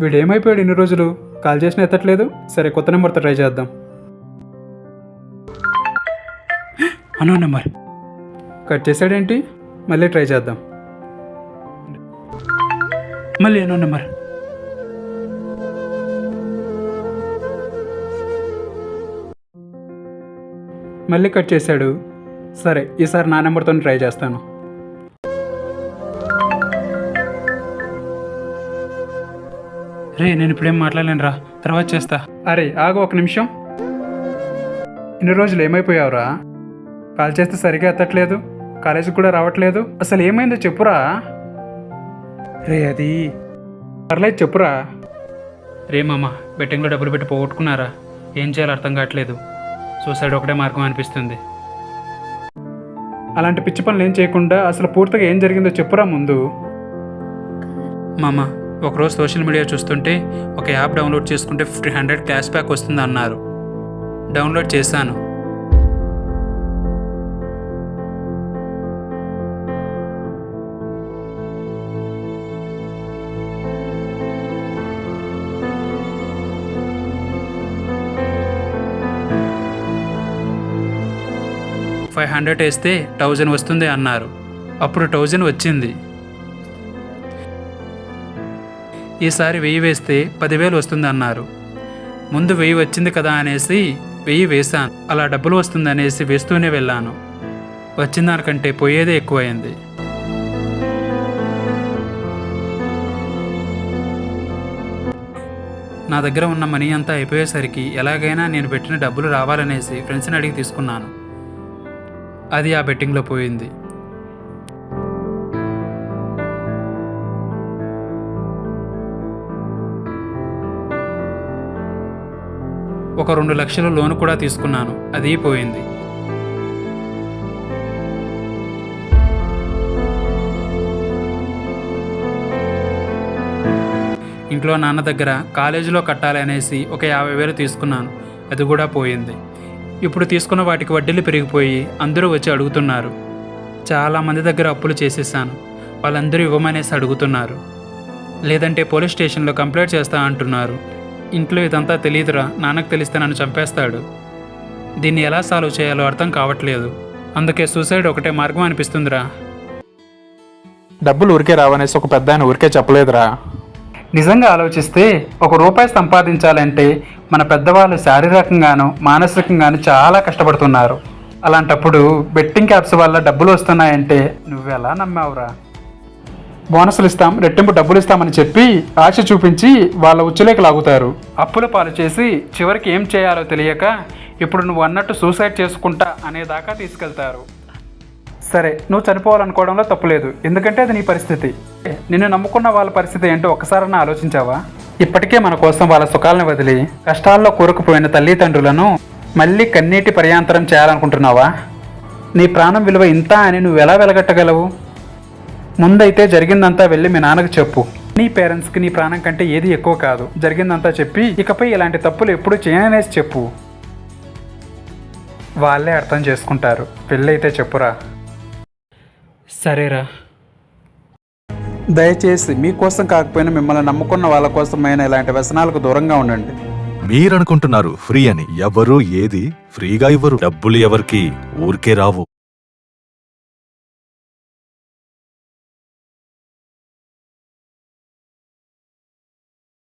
వీడు ఏమైపోయాడు ఇన్ని రోజులు? కాల్ చేసినా ఎత్తట్లేదు? సరే కొత్త నెంబర్తో ట్రై చేద్దాం. అనో నెంబర్. కట్ చేశాడేంటి? మళ్ళీ ట్రై చేద్దాం. మళ్ళీ అనో నెంబర్. మళ్ళీ కట్ చేశాడు. సరే ఈసారి నా నెంబర్తో ట్రై చేస్తాను. రే నేను ఇప్పుడేం మాట్లాడలేను రా తర్వాత చేస్తా. అరే ఆగు ఒక నిమిషం. ఇన్ని రోజులు ఏమైపోయావురా? కాల్ చేస్తే సరిగా ఎత్తట్లేదు. కాలేజీకి కూడా రావట్లేదు. అసలు ఏమైందో చెప్పురా. రే అది పర్లేదు చెప్పురా. రే మామ బెట్టింగ్లో డబ్బులు పెట్టి పోగొట్టుకున్నారా? ఏం చేయాలో అర్థం కావట్లేదు. సూసైడ్ ఒకటే మార్గం అనిపిస్తుంది. అలాంటి పిచ్చి పనులు ఏం చేయకుండా అసలు పూర్తిగా ఏం జరిగిందో చెప్పురా ముందు. మామ ఒకరోజు సోషల్ మీడియా చూస్తుంటే ఒక యాప్ డౌన్లోడ్ చేసుకుంటే ఫిఫ్టీ హండ్రెడ్ క్యాష్ బ్యాక్ వస్తుంది అన్నారు డౌన్లోడ్ చేశాను. ఫైవ్ హండ్రెడ్ వేస్తే థౌజండ్ వస్తుంది అన్నారు. అప్పుడు థౌజండ్ వచ్చింది. ఈసారి వెయ్యి వేస్తే పదివేలు వస్తుంది అన్నారు ముందు వెయ్యి వచ్చింది కదా అనేసి వెయ్యి వేశాను. అలా డబ్బులు వస్తుందనేసి వేస్తూనే వెళ్ళాను. వచ్చిన దానికంటే పోయేదే ఎక్కువైంది. నా దగ్గర ఉన్న మనీ అంతా అయిపోయేసరికి ఎలాగైనా నేను పెట్టిన డబ్బులు రావాలనేసి ఫ్రెండ్స్ని అడిగి తీసుకున్నాను. అది ఆ బెట్టింగ్లో పోయింది. ఒక రెండు లక్షలు లోన్ కూడా తీసుకున్నాను. అది పోయింది. ఇంట్లో నాన్న దగ్గర కాలేజీలో కట్టాలి అనేసి ఒక యాభై వేలు తీసుకున్నాను. అది కూడా పోయింది. ఇప్పుడు తీసుకున్న వాటికి వడ్డీలు పెరిగిపోయి అందరూ వచ్చి అడుగుతున్నారు. చాలా మంది దగ్గర అప్పులు చేసేసాను. వాళ్ళందరూ ఇవ్వమనేసి అడుగుతున్నారు. లేదంటే పోలీస్ స్టేషన్లో కంప్లైంట్ చేస్తా అంటున్నారు. ఇంట్లో ఇదంతా తెలియదురా నాన్నకు తెలిస్తే నన్ను చంపేస్తాడు. దీన్ని ఎలా సాల్వ్ చేయాలో అర్థం కావట్లేదు. అందుకే సూసైడ్ ఒకటే మార్గం అనిపిస్తుందిరా. డబ్బులు ఊరికే రావనేసి ఒక పెద్ద ఆయన ఊరికే చెప్పలేదురా. నిజంగా ఆలోచిస్తే ఒక రూపాయి సంపాదించాలంటే మన పెద్దవాళ్ళు శారీరకంగాను మానసికంగాను చాలా కష్టపడుతున్నారు. అలాంటప్పుడు బెట్టింగ్ యాప్స్ వల్ల డబ్బులు వస్తున్నాయంటే నువ్వెలా నమ్మావురా? బోనసులు ఇస్తాం రెట్టింపు డబ్బులు ఇస్తామని చెప్పి ఆశ చూపించి వాళ్ళ ఉచ్చులేకి లాగుతారు. అప్పుల పాలు చేసి చివరికి ఏం చేయాలో తెలియక ఇప్పుడు నువ్వు అన్నట్టు సూసైడ్ చేసుకుంటా అనేదాకా తీసుకెళ్తారు. సరే నువ్వు చనిపోవాలనుకోవడంలో తప్పులేదు. ఎందుకంటే అది నీ పరిస్థితి. నిన్ను నమ్ముకున్న వాళ్ళ పరిస్థితి ఏంటో ఒక్కసారన్నా ఆలోచించావా? ఇప్పటికే మన కోసం వాళ్ళ సుఖాలను వదిలి కష్టాల్లో కూరుకుపోయిన తల్లిదండ్రులను మళ్ళీ కన్నీటి పర్యాంతరం చేయాలనుకుంటున్నావా? నీ ప్రాణం విలువ ఇంత అని నువ్వు ఎలా వెలగట్టగలవు? ముందైతే జరిగిందంతా వెళ్ళి మీ నాన్నకు చెప్పు. నీ పేరెంట్స్కి నీ ప్రాణం కంటే ఏది ఎక్కువ కాదు. జరిగిందంతా చెప్పి ఇకపై ఇలాంటి తప్పులు ఎప్పుడూ చేయననేసి చెప్పు. వాళ్ళే అర్థం చేసుకుంటారు. పెళ్ళైతే చెప్పురా. సరేరా. దయచేసి మీకోసం కాకపోయినా మిమ్మల్ని నమ్ముకున్న వాళ్ళ కోసమైనా ఇలాంటి వ్యసనాలకు దూరంగా ఉండండి. మీరనుకుంటున్నారు ఫ్రీ అని. ఎవరు ఏది ఫ్రీగా ఇవ్వరు. డబ్బులు ఎవరికి ఊరికే రావు.